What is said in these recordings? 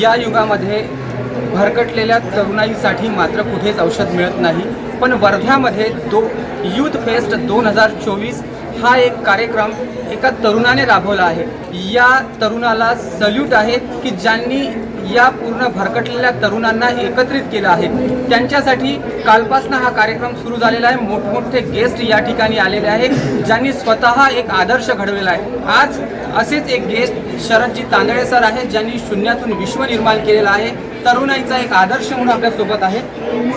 या युगामध्ये भरकटलेल्या तरुणाईसाठी मात्र कुठेच औषध मिळत नाही. पण वर्ध्यामध्ये दो यूथ फेस्ट दोन हजार चोवीस हा एक कार्यक्रम एका तरुणाने राबवला आहे. या तरुणाला सल्यूट आहे की ज्यांनी या पूर्ण भरकटलेल्या तरुणांना एकत्रित केलं आहे. त्यांच्यासाठी कालपासनं हा कार्यक्रम सुरू झालेला आहे. मोठमोठे गेस्ट या ठिकाणी आलेले आहेत ज्यांनी स्वतः एक आदर्श घडवलेला आहे. आज असेच एक गेस्ट शरदजी तांदळे सर आहेत ज्यांनी शून्यातून विश्व निर्माण केलेलं आहे. तरुणाईचा एक आदर्श म्हणून आपल्यासोबत आहे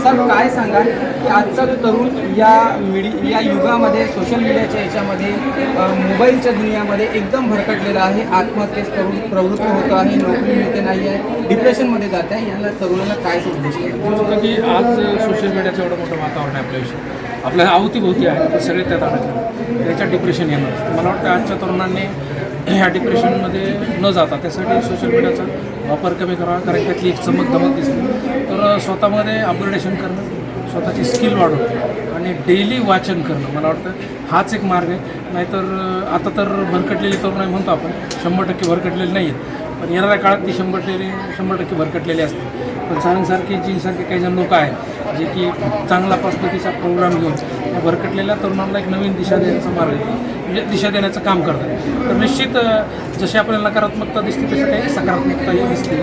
सर काय सांगाल? की आजचा जो तरुण या मिडी या युगामध्ये सोशल मीडियाच्या याच्यामध्ये मोबाईलच्या दुनियामध्ये एकदम भरकटलेला आहे. आत्महत्येस तरुण प्रवृत्त होतो आहे नोकरी मिळते नाही आहे डिप्रेशनमध्ये जात आहे. याला तरुणाला काय संदेश की आज सोशल मीडियाचं एवढं मोठं वातावरण आहे आपल्याविषयी आपल्या अवतीभोवती आहे सगळे त्यात अडकले त्याच्यात डिप्रेशन येणार. मला वाटतं आजच्या तरुणांनी ह्या डिप्रेशनमध्ये न जाता त्यासाठी सोशल मीडियाचा वापर कमी करावा कारण त्यातली एक चमक धमक दिसते. तर स्वतःमध्ये अपग्रेडेशन करणं स्वतःची स्किल वाढवणं आणि डेली वाचन करणं मला वाटतं हाच एक मार्ग आहे. नाहीतर आता तर भरकटलेली तरुण आहे म्हणतो आपण शंभर टक्के भरकटलेली नाही आहेत पण येणाऱ्या काळात ती शंभर टक्के शंभर टक्के भरकटलेली असते. पण सारंगसारखे जींसारखे काही जण लोक आहेत जे की चांगला प्रस्तुतीचा प्रोग्राम घेऊन भरकटलेल्या तरुणांना एक नवीन दिशा देण्याचा मार्ग म्हणजे दिशा देण्याचं काम करतात. तर निश्चित जशी आपल्याला नकारात्मकता दिसते तशी काही सकारात्मकताही दिसते.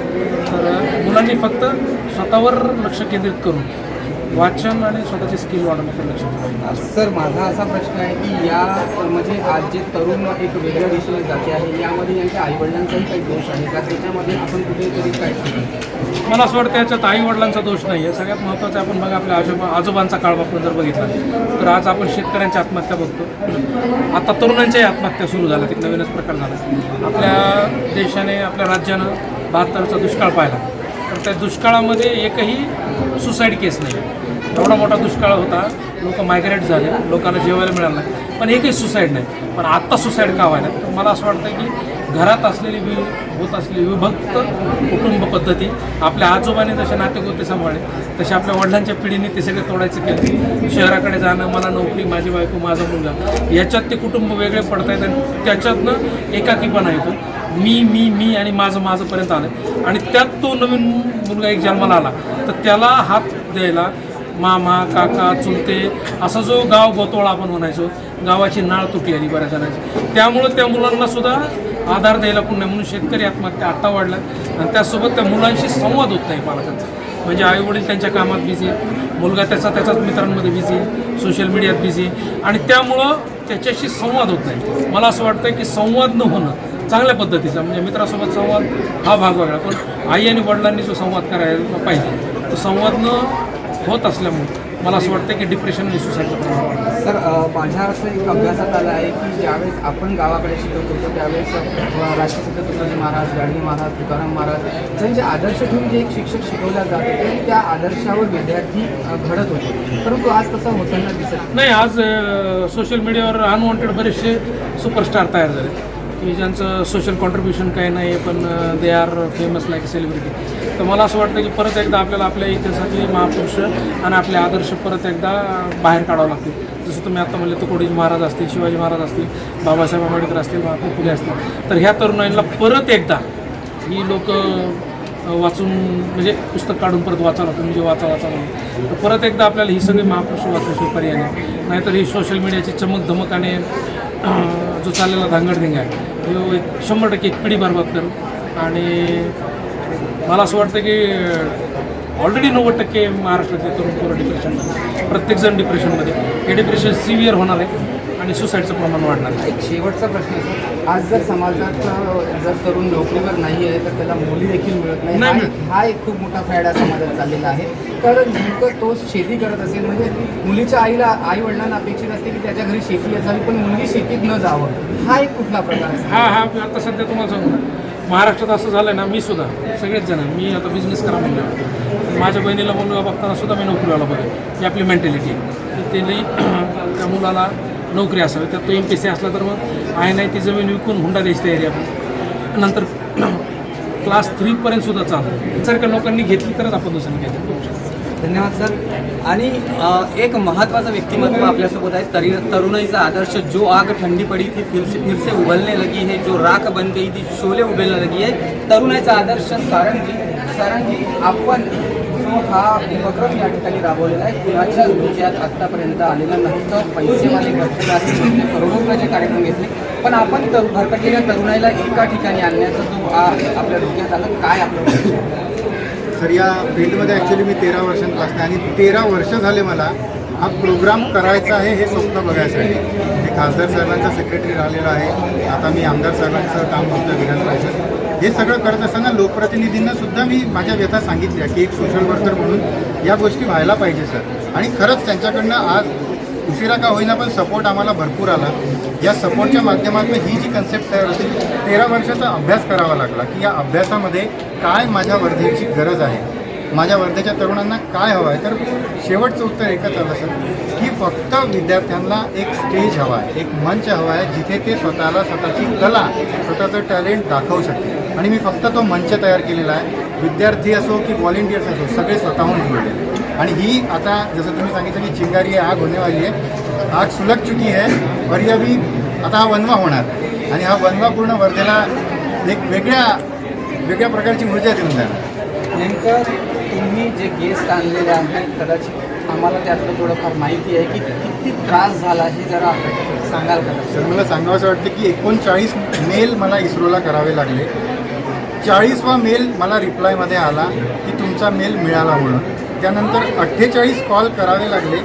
तर मुलांनी फक्त स्वतःवर लक्ष केंद्रित करून वाचन आणि स्वतःची स्किल वाढवण्याकडे लक्ष दिलं सर माझा असा प्रश्न आहे की या म्हणजे आज जे तरुण एक वेगळ्या दिशेने जाते आहे यामध्ये यांच्या आईवडिलांचाही काही दोष आहे का? त्याच्यामध्ये आपण कुठेतरी काय? मला असं वाटतं याच्यात आई वडिलांचा दोष नाही आहे. सगळ्यात महत्त्वाचं आपण बघा आपल्या आजोबा आजोबांचा काळ आपण जर बघितला तर आज आपण शेतकऱ्यांच्या आत्महत्या बघतो. आता तरुणांच्याही आत्महत्या सुरू झाल्या. एक नवीनच प्रकार झाला. आपल्या देशाने आपल्या राज्यानं बहात्तरचा दुष्काळ पाहिला. पण त्या दुष्काळामध्ये एकही सुसाईड केस नाही. एवढा मोठा दुष्काळ होता लोक मायग्रेट झाले लोकांना जेवायला मिळालं नाही. पण एकही सुसाईड नाही. पण आत्ता सुसाईड का व्हायला? तर मला असं वाटतं की घरात असलेली वि होत असलेली विभक्त कुटुंब पद्धती आपल्या आजोबाने जसे नातेगोते सांभाळले तसे आपल्या वडिलांच्या पिढीने ते सगळे तोडायचं केलं. शहराकडे जाणं मला नोकरी माझी बायको माझा मुलगा याच्यात ते कुटुंब वेगळे पडत आहेत आणि त्याच्यातनं एकाकीपणा येतो. मी मी मी आणि माझं माझंपर्यंत आलं आणि त्यात तो नवीन मुलगा एक जन्माला आला. तर त्याला हात द्यायला मामा काका चुलते असा जो गाव गोतोळा आपण म्हणायचो गावाची नाळ तुटलेली बऱ्याच जणांची. त्यामुळं त्या मुलांना सुद्धा आधार द्यायला कोण नाही म्हणून शेतकरी आत्महत्या आत्ता वाढल्या आणि त्यासोबत त्या मुलांशी संवाद होत नाही पालकांचा. म्हणजे आईवडील त्यांच्या कामात बिझी आहे मुलगा त्याचा त्याच्याच मित्रांमध्ये बिझी आहे. सोशल मीडियात बिझी आहे. आणि त्यामुळं त्याच्याशी संवाद होत नाही. मला असं वाटतं की संवाद न होणं चांगल्या पद्धतीचा म्हणजे मित्रासोबत संवाद हा भाग वेगळा. पण आई आणि वडिलांनी जो संवाद करायला पाहिजे तो संवाद न होत असल्यामुळे मला असं वाटतं की डिप्रेशन आणि सुसाईडचं प्रमाण वाढतं सर माझ्या असं एक अभ्यासात आलं आहे की ज्यावेळेस आपण गावाकडे शिकत होतो त्यावेळेस राष्ट्रसंत तुकाजी महाराज गाडगे महाराज तुकाराम महाराज ज्यांचे आदर्श ठेवून जे एक शिक्षक शिकवल्या जात होते त्या आदर्शावर विद्यार्थी घडत होते. परंतु आज तसं होताना दिसत नाही. नाही आज सोशल मीडियावर अनवॉन्टेड बरेचसे सुपरस्टार तयार झाले की ज्यांचं सोशल कॉन्ट्रीब्युशन काही नाही आहे पण they are famous like celebrity तर मला असं वाटतं की परत एकदा आपल्याला आपल्या इतिहासातली महापुरुष आणि आपले आदर्श परत एकदा बाहेर काढावं लागतील. जसं तुम्ही आता म्हणले तुकोडीजी महाराज असतील शिवाजी महाराज असतील बाबासाहेब आंबेडकर असतील महात्मा फुले असतील. तर ह्या तरुणाईला परत एकदा ही लोक वाचून म्हणजे पुस्तक काढून परत वाचावं लागतं म्हणजे वाचा वाचा म्हणून. तर परत एकदा आपल्याला ही सगळी महापुरुष वाचण्याशिवाय पर्याय नाही. नाहीतर ही सोशल मीडियाची चमक धमक आणि जो चाललेला धांगडधिंगा आहे तो एक शंभर टक्के एक पिढी बरबाद करू. आणि मला असं वाटतं की ऑलरेडी नव्वद टक्के महाराष्ट्रातले तरुण पोरं डिप्रेशनमध्ये प्रत्येकजण डिप्रेशनमध्ये हे डिप्रेशन सिव्हिअर होणार आहे. आणि सुसाईडचं प्रमाण वाढणार. एक शेवटचा प्रश्न आहे. आज जर समाजात जर तरुण नोकरीवर नाही आहे तर त्याला मुली देखील मिळत नाही. हा एक- हा एक खूप मोठा फायदा समाजात चाललेला आहे. तर नेमकं तो शेती करत असेल म्हणजे मुलीच्या आईला आई वडिलांना अपेक्षित असते की त्याच्या घरी शेती असावी पण मुलगी शेतीत न जावं. हा एक कुठला प्रकार आहे? हा हा मी आता सध्या तुम्हाला सांगू ना. महाराष्ट्रात असं झालं ना मी सुद्धा सगळेच जण मी आता बिझनेस करा म्हणलं माझ्या बहिणीला मुलगा बघताना सुद्धा मी नोकरीवाला बघेन. ही आपली मेंटॅलिटी आहे. की त्यांनी त्या मुलाला नोकरी असावी. तर तो एम पी सी असला तर मग आहे नाही ती जमीन विकून हुंडा द्यायची तयारी आपण नंतर क्लास थ्रीपर्यंत सुद्धा चालतं. का लोकांनी घेतली तरच आपण दुसऱ्या काहीतरी करू शकतो धन्यवाद सर. आणि एक महत्त्वाचं व्यक्तिमत्व आपल्यासोबत आहे तरी तरुणाईचा आदर्श जो आग ठंडी पडी ती फिरसे फिरसे फिर उबलने लगी है जो राख बन गई ती शोले उबलने लगी है तरुणाईचा आदर्श सारंगी सारंगी आपण हा उपक्रम या ठिकाणी राबवलेला आहे. कुणाच्या विजयात आत्तापर्यंत आलेला नाही. तर पैसेवाले भरपूर करोडो रुपयाचे कार्यक्रम घेतले. पण आपण तर भरकटलेल्या तरुणाईला एका ठिकाणी आणण्याचा जो हा आपल्या डोक्यात आलं काय आपलं सर या फील्डमध्ये ॲक्च्युली मी तेरा वर्षांपासून आणि तेरा वर्ष झाले मला हा प्रोग्राम करायचा आहे हे स्वप्न बघायसाठी. मी खासदार साहेबांचा सेक्रेटरी राहिलेला आहे. आता मी आमदार साहेबांचं काम करतो विधान परिषद हे सगळं करत असताना लोकप्रतिनिधींना सुद्धा मी माझ्या व्यथा सांगितल्या की एक सोशल वर्कर म्हणून या गोष्टी व्हायला पाहिजे सर. आणि खरंच त्यांच्याकडनं आज उशिरा का होईना पण सपोर्ट आम्हाला भरपूर आला. या सपोर्टच्या माध्यमातून ही जी कन्सेप्ट तयार होती तेरा वर्षाचा अभ्यास करावा लागला की या अभ्यासामध्ये काय माझ्या वर्धेची गरज आहे? माझ्या वर्धेच्या तरुणांना काय हवं आहे? तर शेवटचं उत्तर एकच आलं सर की फक्त विद्यार्थ्यांना एक स्टेज हवा आहे एक मंच हवा आहे जिथे ते स्वतःला स्वतःची कला स्वतःचं टॅलेंट दाखवू शकते आणि मी फक्त तो मंच तयार केलेला आहे. विद्यार्थी असो की व्हॉलेंटियर्स असो सगळे स्वतःहून जुळलेले आणि ही आता जसं तुम्ही सांगितलं की चिंगारी आहे आग होणे वाली आहे. आग सुलग चुकी आहे और अभी आता हा वनवा होणार. आणि हा वनवा पूर्ण वर्धेला एक वेगळ्या वेगळ्या प्रकारची ऊर्जा देऊन जाणार. नेमकं तुम्ही जे गेस्ट आणलेले आहेत कदाचित आम्हाला त्यातलं थोडंफार माहिती आहे की किती त्रास झाला हे जरा सांगाल का? तर मला सांगावंसं वाटतं की एकोणचाळीस मेल मला इस्रोला करावे लागले. चाळीसवा मेल मला रिप्लायमध्ये आला की तुमचा मेल मिळाला म्हणून. त्यानंतर अठ्ठेचाळीस कॉल करावे लागले.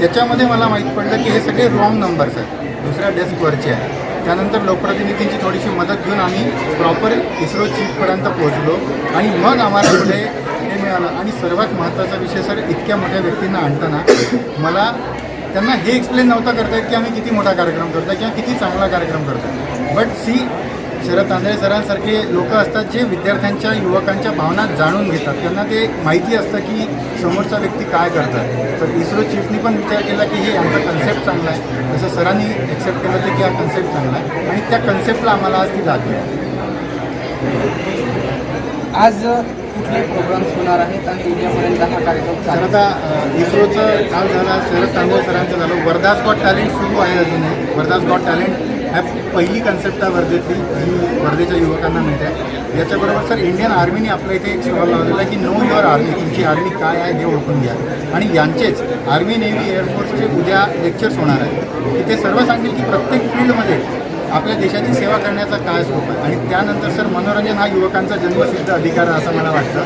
त्याच्यामध्ये मला माहीत पडलं की हे सगळे रॉंग नंबर्स आहेत. दुसऱ्या डेस्कवरचे आहेत. त्यानंतर लोकप्रतिनिधींची थोडीशी मदत घेऊन आम्ही प्रॉपर इस्रो चीफपर्यंत पोहोचलो. आणि मग आम्हाला पुढे हे मिळालं. आणि सर्वात महत्त्वाचा विषय सर इतक्या मोठ्या व्यक्तींना आणताना मला त्यांना हे एक्सप्लेन नव्हता करता येत की आम्ही किती मोठा कार्यक्रम करतो किंवा किती चांगला कार्यक्रम करतो बट सी शरद तांदळे सरांसारखे लोक असतात जे विद्यार्थ्यांच्या युवकांच्या भावना जाणून घेतात. त्यांना ते माहिती असतं की समोरचा व्यक्ती काय करतात तर इस्रो चीफनी पण विचार केला की हे यांचा कन्सेप्ट चांगला आहे. जसं सरांनी एक्सेप्ट केलं होतं की हा कन्सेप्ट चांगला आहे. आणि त्या कन्सेप्टला आम्हाला आज ती आहे. आज कुठले प्रोग्राम्स होणार आहेत आणि उद्यापर्यंत हा कार्यक्रम तर चालू आता इस्रोचं काम झालं शरद तांदळे सरांचं झालं. वर्धास गॉट टॅलेंट सुरू आहे अजूनही. वर्धास गॉट टॅलेंट ह्या पहिली कन्सेप्ट आहे वर्धेतली जी वर्धेच्या युवकांना मिळते. याच्याबरोबर सर इंडियन आर्मीने आपल्या इथे एक सवाल लावलेला आहे की नो युअर आर्मी तुमची आर्मी काय आहे हे ओळखून घ्या. आणि यांचेच आर्मी नेव्ही एअरफोर्सचे उद्या लेक्चर्स होणार आहेत. की ते सर्व सांगतील की प्रत्येक फील्डमध्ये आपल्या देशाची सेवा करण्याचा काय स्कोप आहे? आणि त्यानंतर सर मनोरंजन हा युवकांचा जन्मसिद्ध अधिकार आहे असं मला वाटतं.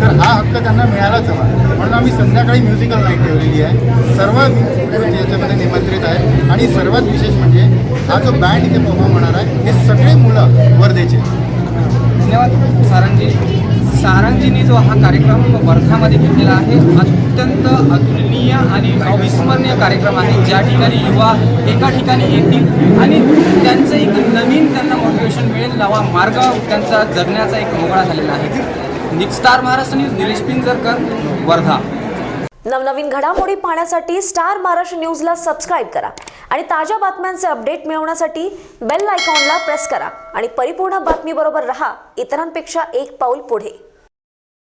तर हा हक्क त्यांना मिळालाच हवा. म्हणून आम्ही संध्याकाळी म्युझिकल नाईट ठेवलेली आहे. सर्व याच्यामध्ये निमंत्रित आहे आणि सर्वात विशेष म्हणजे हा जो बँड इथे परफॉर्म होणार आहे हे सगळे मुलं वर्धेचे धन्यवाद सारंगजी. सारंगजींनी जो हा कार्यक्रम वर्धामध्ये घेतलेला आहे अत्यंत अतुलनीय आणि अविस्मरणीय कार्यक्रम आहे. ज्या ठिकाणी युवा एका ठिकाणी येतील आणि त्यांचं एक नवीन त्यांना मोटिवेशन मिळेल नवा मार्ग त्यांचा जगण्याचा एक मोकळा झालेला आहे. Star Maharashtra news Nilesh Pinjarkar Wardha. नवनवीन घडामोडी पाहण्यासाठी स्टार महाराष्ट्र न्यूजला सबस्क्राईब करा आणि ताज्या बातम्यांचे अपडेट मिळवण्यासाठी बेल आयकॉनला प्रेस करा. आणि परिपूर्ण बातमीबरोबर रहा. इतरांपेक्षा एक पाऊल पुढे.